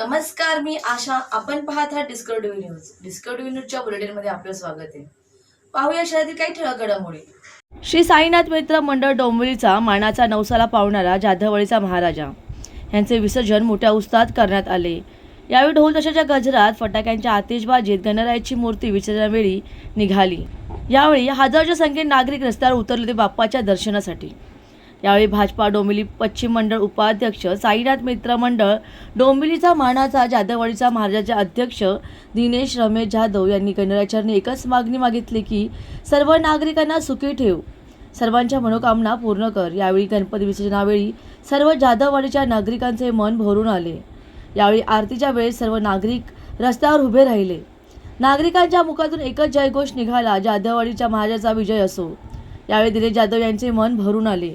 नमस्कार मी आशा. आपण पाहत आहात डिस्कवरी न्यूज डिस्कवरी न्यूजच्या बुलेटिनमध्ये आपलं स्वागत आहे. पाहूया शहरातील काही ठळक घडामोडी. श्री साईनाथ मित्र मंडळ डोंबिवलीचा मानाचा नवसाला पावणारा जाधवळीचा महाराजा. यांचे विसर्जन मोठ्या उत्साहात करण्यात आले. यावेळी ढोल तशाच्या गजरात फटाक्यांच्या आतिषबाजीत गणरायाची मूर्ती विसर्जनावेळी निघाली. यावेळी हजारोच्या संख्येने नागरिक रस्त्यावर उतरले होते बाप्पाच्या दर्शनासाठी. यावेळी भाजपा डोंबिवली पश्चिम मंडळ उपाध्यक्ष साईनाथ मित्र मंडळ डोंबिवलीचा मानाचा जाधववाडीचा महाराजाचे अध्यक्ष दिनेश रमेश जाधव यांनी गणरायाचरणी एकच मागणी मागितली की सर्व नागरिकांना सुखी ठेव. सर्वांच्या मनोकामना पूर्ण कर. यावेळी गणपती विसर्जनावेळी सर्व जाधववाडीच्या नागरिकांचे मन भरून आले. यावेळी आरतीच्या वेळेस सर्व नागरिक रस्त्यावर उभे राहिले. नागरिकांच्या मुखातून एकच जयघोष निघाला जाधववाडीच्या महाराजाचा विजय असो. यावेळी दिनेश जाधव यांचे मन भरून आले.